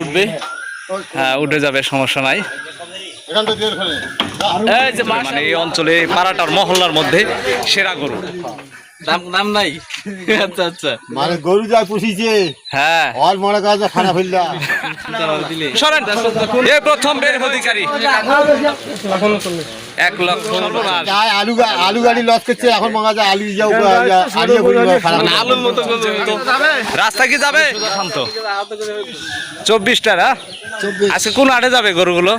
উঠবে? হ্যাঁ উঠে যাবে সমস্যা নাই। মানে এই অঞ্চলে পাড়াটার মহল্লার মধ্যে সেরা গরু। নাই। আচ্ছা আচ্ছা। মানে গরু যা পুষিছে হ্যাঁ। অল মনে কাজ খানা ফেললা। সরেন এ প্রথম বের অধিকারী। এক লক্ষ আলু আলু গাড়ি লস করছে এখন মনে কাজ আলু যাও মানে আলুর মতো রাস্তা কি যাবে? চব্বিশটা না? আজকে কোন আটে যাবে গরুগুলো?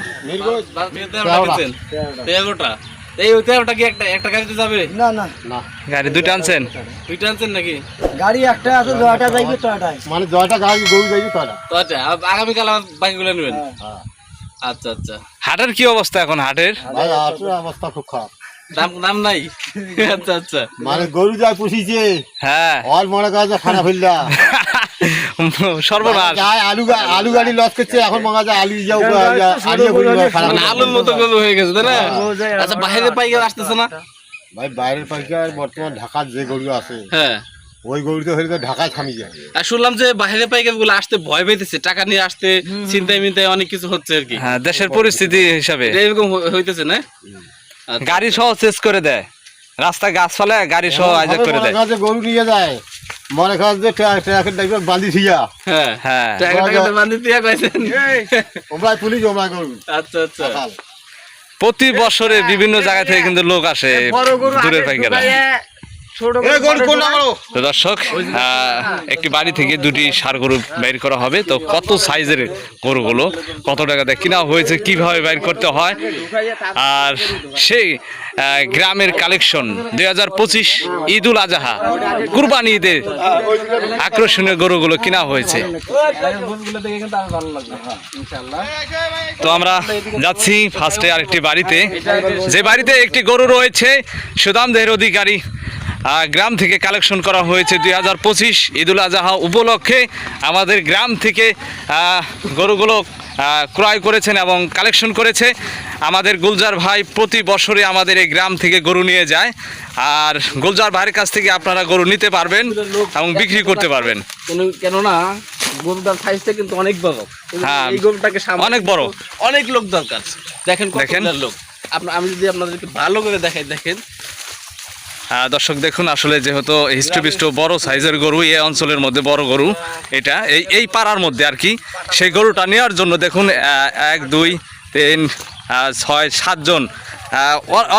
তেরোটা এই তেরোটা কি একটা একটা গাড়িতে যাবে? না না। গাড়ি দুইটা আনছেন? দুইটা আনছেন নাকি? গাড়ি একটা আছে জয়টা যাইবে ছটায় মানে জয়টা গাড়ি গরু যাইবে তোরা তো আগামী কাল আগামীকাল আমার বাকিগুলো নেবেন? আচ্ছা আচ্ছা। হাটের কি অবস্থা এখন হাটের? ভাই হাটের অবস্থা খুব খারাপ। দাম দাম নাই। আচ্ছা আচ্ছা। মানে গরু যা পুষিছে হ্যাঁ। অল মনে কাজ খানা ফেললা। সর্বনাশ। আলু আলু গাড়ি লস করছে এখন মনে কাজ আলু যাও আলু খারাপ মানে আলুর মতো গরু হয়ে গেছে তাই না? আচ্ছা বাইরে পাইকার আসতেছে না? ভাই বাইরের পাইকার বর্তমান ঢাকার যে গরু আছে হ্যাঁ। ওই গরু তো হলে ঢাকায় থামি যায়। আর শুনলাম যে বাইরে পাইকারগুলো আসতে ভয় পেতেছে টাকা নিয়ে আসতে চিন্তায় মিন্তায় অনেক কিছু হচ্ছে আর কি। হ্যাঁ দেশের পরিস্থিতি হিসাবে। এরকম হইতেছে না। গাড়ি সহ চেস করে দেয়। রাস্তা গাছ ফলে গাড়ি সহ আয়োজন করে দেয়। গরু নিয়ে যায় মনে কাজ যে ট্রা- ট্রাকের ড্রাইভার বান্ধি থিয়া হ্যাঁ। হ্যাঁ। টাকা টাকা কইছেন। ওমরাই পুলিশ ওমরাই গরু। আচ্ছা আচ্ছা। প্রতি বছরে বিভিন্ন জায়গা থেকে কিন্তু লোক আসে দূরের পাইকারা? তো দর্শক একটি বাড়ি থেকে দুটি সার গরু বের করা হবে। তো কত সাইজের গরুগুলো কত টাকাতে কিনা হয়েছে কীভাবে বের করতে হয়? আর সেই গ্রামের কালেকশন দুই হাজার পঁচিশ ঈদ উল আজহা কুরবানি ঈদের আকর্ষণীয় গরুগুলো কিনা হয়েছে। গরুগুলো দেখে কিন্তু আমার ভালো লাগবে ইনশাআল্লাহ তো আমরা যাচ্ছি ফার্স্টে আরেকটি বাড়িতে। যে বাড়িতে একটি গরু রয়েছে সুদামদের অধিকারী আহ, গ্রাম থেকে কালেকশন করা হয়েছে দুই হাজার পঁচিশ ঈদুল আজহা উপলক্ষে। আমাদের গ্রাম থেকে গরুগুলো ক্রয় করেছেন এবং কালেকশন করেছে। আমাদের গুলজার ভাই প্রতি বছরে আমাদের এই গ্রাম থেকে গরু নিয়ে যায়। আর গুলজার ভাইয়ের কাছ থেকে আপনারা গরু নিতে পারবেন এবং বিক্রি করতে পারবেন। কেন কেননা গরুটার সাইজটা কিন্তু অনেক বড়। হ্যাঁ, এই গরুটাকে অনেক বড়। অনেক লোক দরকার। দেখেন লোক। আপনার আমি যদি আপনাদেরকে ভালো করে দেখাই দেখেন। দর্শক দেখুন আসলে যেহেতু হিস্ট্রিপিষ্ট বড় সাইজের গরু এই অঞ্চলের মধ্যে বড় গরু এটা। এই এই পাড়ার মধ্যে আর কি। সেই গরুটা নেওয়ার জন্য দেখুন এক দুই তিন ছয় সাতজন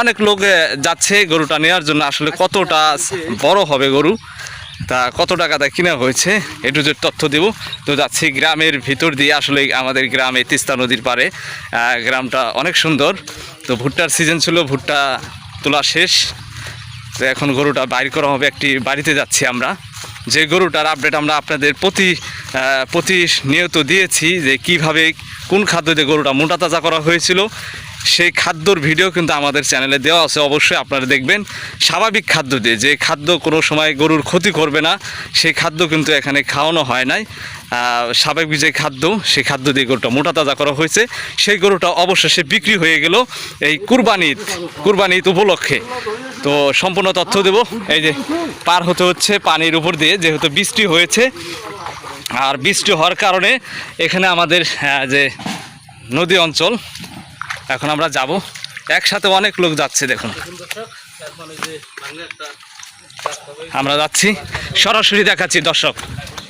অনেক লোক যাচ্ছে গরুটা নেওয়ার জন্য। আসলে কতটা বড় হবে গরু তা কত টাকাতে কিনা হয়েছে একটু যে তথ্য দেব। তো যাচ্ছি গ্রামের ভিতর দিয়ে আসলে আমাদের গ্রামে তিস্তা নদীর আহ, গ্রামটা অনেক সুন্দর। তো ভুট্টার সিজন ছিল ভুট্টা তোলা শেষ। তো এখন গরুটা বাইর করা হবে একটি বাড়িতে যাচ্ছি আমরা। যে গরুটার আপডেট আমরা আপনাদের প্রতি প্রতি প্রতিনিয়ত দিয়েছি যে কীভাবে কোন খাদ্য দিয়ে গরুটা মোটা তাজা করা হয়েছিল, সেই খাদ্যর ভিডিও কিন্তু আমাদের চ্যানেলে দেওয়া আছে, অবশ্যই আপনারা দেখবেন। স্বাভাবিক খাদ্য দিয়ে যে খাদ্য কোনো সময় গরুর ক্ষতি করবে না, সেই খাদ্য কিন্তু এখানে খাওয়ানো হয় নাই। স্বাভাবিক যে খাদ্য, সেই খাদ্য দিয়ে গরুটা মোটা তাজা করা হয়েছে। সেই গরুটা অবশেষে বিক্রি হয়ে গেল এই কুরবানি ঈদ ঈদ উপলক্ষে। তো সম্পূর্ণ তথ্য দেব। এই যে পার হতে হচ্ছে পানির উপর দিয়ে, যেহেতু বৃষ্টি হয়েছে। আর বৃষ্টি হওয়ার কারণে এখানে আমাদের যে নদী অঞ্চল, এখন আমরা যাব। একসাথে অনেক লোক যাচ্ছে, দেখুন। আমরা যাচ্ছি। সরাসরি দেখাচ্ছি, দর্শক।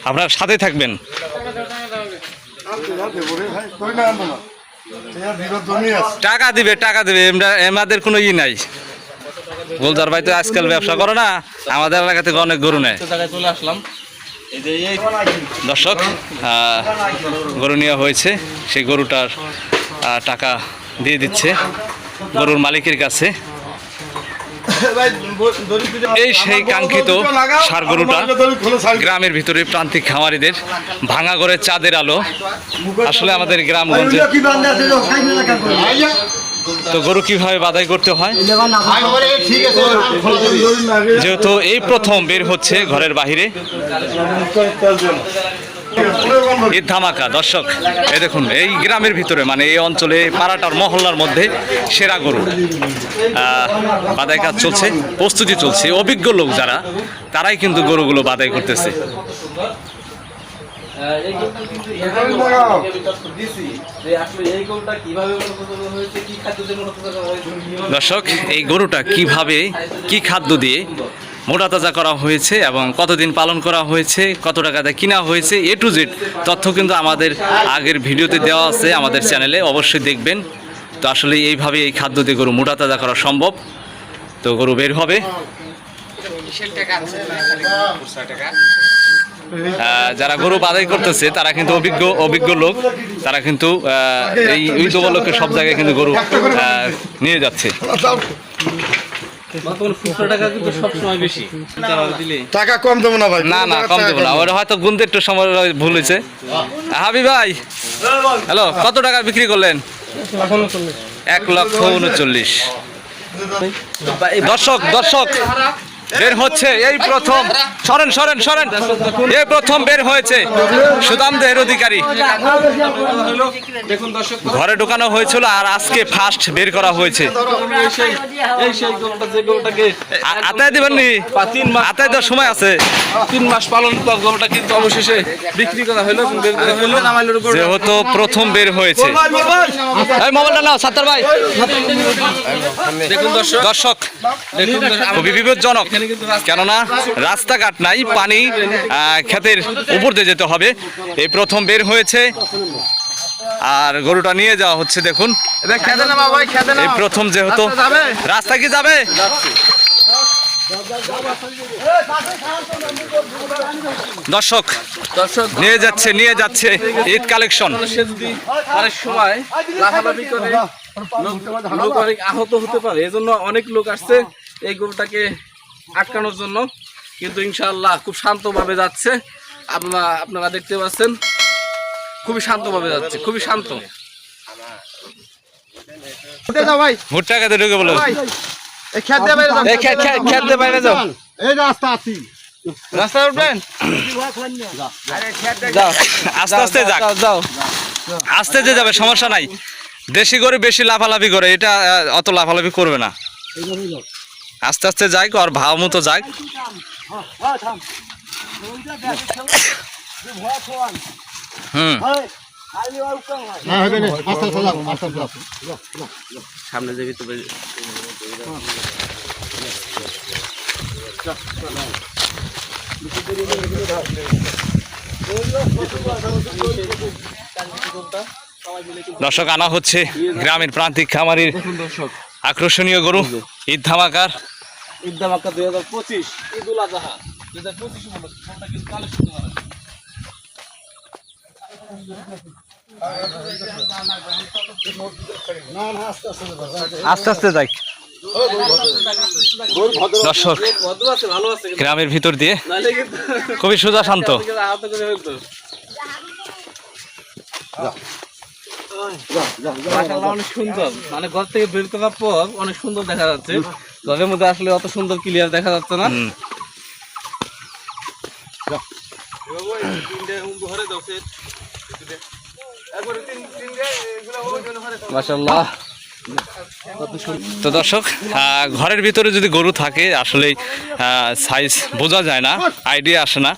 আপনারা সাথে থাকবেন। টাকা দিবে টাকা দিবে। এমাদের কোনো ই নাই। গোলদার ভাই তো আজকাল ব্যবসা করে না, আমাদের এলাকা থেকে অনেক গরু নেয়। চলে আসলাম দর্শক গরু নেওয়া হয়েছে, সেই গরুটার টাকা দিয়ে দিচ্ছে গরুর মালিকের কাছে। এই সেই কাঙ্ক্ষিত সার গরুটা গ্রামের ভিতরে প্রান্তিক খামারিদের ভাঙা করে চাঁদের আলো। আসলে আমাদের গ্রামগঞ্জে তো গরু কীভাবে বাদাই করতে হয়। যেহেতু এই প্রথম বের হচ্ছে ঘরের বাহিরে। ঈদ ধামাকা, দর্শক, এই দেখুন, এই গ্রামের ভিতরে মানে এই অঞ্চলে, পাড়াটার মহল্লার মধ্যে সেরা গরু। বাদাই কাজ চলছে, প্রস্তুতি চলছে। অভিজ্ঞ লোক যারা, তারাই কিন্তু গরুগুলো বাদাই করতেছে। এই এই দর্শক, এই গরুটা কীভাবে, কি খাদ্য দিয়ে মোটা তাজা করা হয়েছে এবং কতদিন পালন করা হয়েছে, কত টাকা টাকাতে কিনা হয়েছে এ টু জেড তথ্য কিন্তু আমাদের আগের ভিডিওতে দেওয়া আছে আমাদের চ্যানেলে, অবশ্যই দেখবেন। তো আসলে এইভাবে এই খাদ্য দিয়ে গরু মোটা তাজা করা সম্ভব। তো গরু বের হবে। যারা গরু বাদাই করতেছে, তারা কিন্তু অভিজ্ঞ অভিজ্ঞ লোক। তারা কিন্তু এই উপলক্ষে সব জায়গায় কিন্তু গরু নিয়ে যাচ্ছে। টাকা কিন্তু সবসময় বেশি। তারা দিলে টাকা কম দেবো না ভাই না না কম দেবো না। ওরা হয়তো গুনতে একটু সময় ভুল হয়েছে। হাবি ভাই হ্যালো কত টাকা বিক্রি করলেন? এক লক্ষ উনচল্লিশ। দর্শক দর্শক। বের হচ্ছে এই প্রথম। সরেন সরেন সরেন। এই প্রথম বের হয়েছে সুদাম দেহের অধিকারী। ঘরে ঢোকানো হয়েছিল আর আজকে ফার্স্ট বের করা হয়েছে। আতায় দিবেন নি? পা তিন মাস আতায় দেওয়ার সময় আছে। তিন মাস পালন গরুটা কিন্তু অবশেষে বিক্রি করা হলো বের করা হলো। যেহেতু প্রথম বের হয়েছে। এই মোবাইলটা নাও সাত্তার ভাই। দেখুন দর্শক। দর্শক খুবই বিপজ্জনক। কেননা রাস্তাঘাট নাই পানি ক্ষেতের উপর দিয়ে যেতে হবে। এই প্রথম বের হয়েছে। আর গরুটা নিয়ে যাওয়া হচ্ছে দেখুন। খেতে না ভাই খেতে এই প্রথম যেহেতু? রাস্তা কি যাবে? দর্শক দর্শক নিয়ে যাচ্ছে নিয়ে যাচ্ছে ঈদ কালেকশন। অনেক সময় লাফালাফি করে লোক- লোক অনেক আহত হতে পারে। এজন্য অনেক লোক আসছে এই গরুটাকে আটকানোর জন্য। কিন্তু ইনশাআল্লাহ খুব শান্তভাবে যাচ্ছে। আপনারা আপনারা দেখতে পাচ্ছেন খুবই শান্তভাবে যাচ্ছে খুবই শান্ত। খেতে যাও ভাই। ভুট্টা খেতে ঢুকে বলো। খেতে বাইরে যাও। এই খে- খে- খেতে বাইরে যাও। এই রাস্তা আছি। রাস্তায় উঠবেন? আস্তে আস্তে যাও, যাও আস্তে যে যাবে সমস্যা নাই। দেশি গরু বেশি লাফালাফি করে এটা অত লাফালাফি করবে না। আস্তে আস্তে যাই আর ভাব মতো যাক। হুম। না হবে না আস্তে আস্তে যাও আস্তে আস্তে যাও সামনে যাবি তো দর্শক আনা হচ্ছে গ্রামের প্রান্তিক খামারির দর্শক আকর্ষণীয় গরু ঈদ ধামাকার। ঈদ ধামাকা দুই হাজার পঁচিশ। ঈদ উল আজহা। দুই হাজার পঁচিশ। আস্তে আস্তে যাই দর্শক ভদ্র আছে ভালো আছে কিন্তু গ্রামের ভিতর দিয়ে খুবই সোজা শান্ত কিন্তু আহত করে ফেলতো মাশাআল্লাহ অনেক সুন্দর। মানে ঘর থেকে বের করার পর অনেক সুন্দর দেখা যাচ্ছে। ঘরের মধ্যে আসলে অত সুন্দর ক্লিয়ার দেখা যাচ্ছে না। মাশাআল্লাহ। তো দর্শক আহ, ঘরের ভিতরে যদি গরু থাকে আসলে সাইজ বোঝা যায় না আইডিয়া আসে না।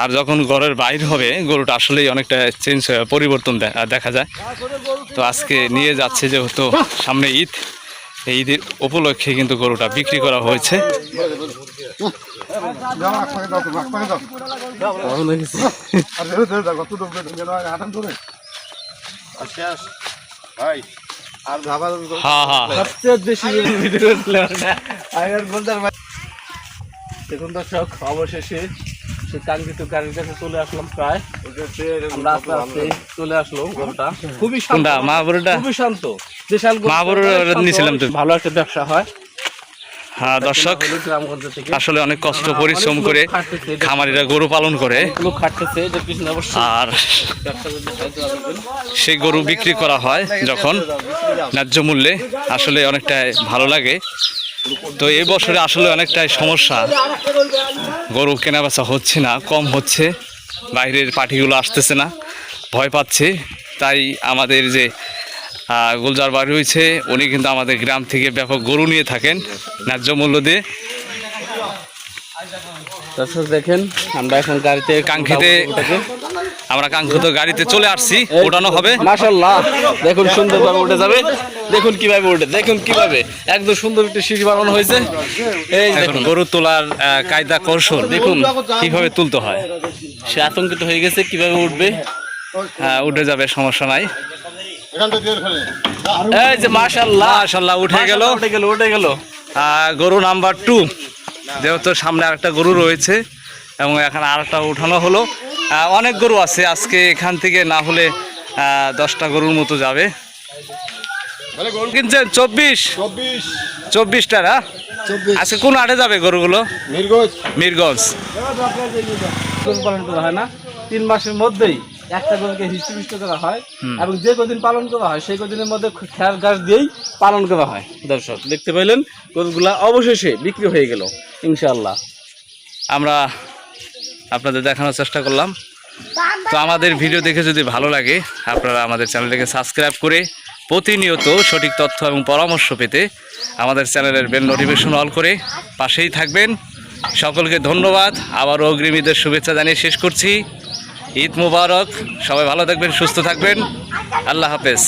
আর যখন ঘরের বাইর হবে, গরুটা আসলেই অনেকটা চেঞ্জ পরিবর্তন দেখা যায়। তো আজকে নিয়ে যাচ্ছে যেহেতু সামনে ঈদ, এই ঈদের উপলক্ষে কিন্তু গরুটা বিক্রি করা হয়েছে। হ্যাঁ হ্যাঁ। দেখুন দর্শক, অবশেষে সে কাঙ্ক্ষিত গাড়ির কাছে চলে আসলাম প্রায়। আমরা আস্তে আস্তে চলে আসলো গরুটা। খুবই শান্ত। কোনটা মাহবুরটা খুবই শান্ত। বিশাল গরু- মাহবুরের নিয়েছিলাম তো। ভালো একটা ব্যবসা হয়। হ্যাঁ দর্শক আসলে অনেক কষ্ট পরিশ্রম করে খামারিরা গরু পালন করে। আর সেই গরু বিক্রি করা হয় যখন। ন্যায্য মূল্যে আসলে অনেকটাই ভালো লাগে। তো এ বছরে আসলে অনেকটাই সমস্যা। গরু কেনা বেচা হচ্ছে না, কম হচ্ছে, বাইরের পার্টিগুলো আসতেছে না, ভয় পাচ্ছে। তাই আমাদের যে গুলজার বাড়ি হয়েছে উনি কিন্তু আমাদের গ্রাম থেকে ব্যাপক গরু নিয়ে থাকেন, ন্যায্য মূল্য দিয়ে। দর্শক দেখেন আমরা এখন গাড়িতে কাঙ্ক্ষিতে আমরা কাঙ্ক্ষিত গাড়িতে চলে আসছি ওঠানো হবে। মাশাল্লাহ দেখুন সুন্দরভাবে উঠে যাবে। দেখুন কীভাবে উঠে দেখুন কীভাবে। একদম সুন্দর একটি সিঁড়ি বানানো হয়েছে। এই দেখুন। গরু তোলার আহ, কায়দা কৌশল দেখুন। কীভাবে তুলতে হয়? সে আতঙ্কিত হয়ে গেছে কীভাবে উঠবে? হ্যাঁ, উঠে যাবে সমস্যা নাই। এই যে মাশাল্লাহ মাশাল্লাহ উঠে গেল। উঠে গেল উঠে গেল। গরু নাম্বার টু যেহেতু সামনে আরেকটা গরু রয়েছে এবং এখানে আরেকটা উঠানো হলো। অনেক গরু আছে আজকে এখান থেকে না হলে দশটা গরুর মতো যাবে। কিনছেন? চব্বিশ? চব্বিশ। চব্বিশটা না? আজকে কোন আটে যাবে গরুগুলো? মিরগঞ্জ। গরু করা হয় না। তিন মাসের মধ্যেই একটা গরুকে হৃষ্টপুষ্ট করা হয় এবং যে কদিন পালন করা হয় সেই কদিনের মধ্যে খেয়াল গাছ দিয়েই পালন করা হয়। দর্শক দেখতে পাইলেন গরুগুলা অবশেষে বিক্রি হয়ে গেল ইনশাল্লাহ আমরা আপনাদের দেখানোর চেষ্টা করলাম। তো আমাদের ভিডিও দেখে যদি ভালো লাগে আপনারা আমাদের চ্যানেলটিকে সাবস্ক্রাইব করে প্রতিনিয়ত সঠিক তথ্য এবং পরামর্শ পেতে আমাদের চ্যানেলের বেল নোটিফিকেশন অল করে পাশেই থাকবেন। সকলকে ধন্যবাদ। আবারও অগ্রিম ঈদের শুভেচ্ছা জানিয়ে শেষ করছি। ঈদ মুবারক। সবাই ভালো থাকবেন সুস্থ থাকবেন। আল্লাহ হাফেজ।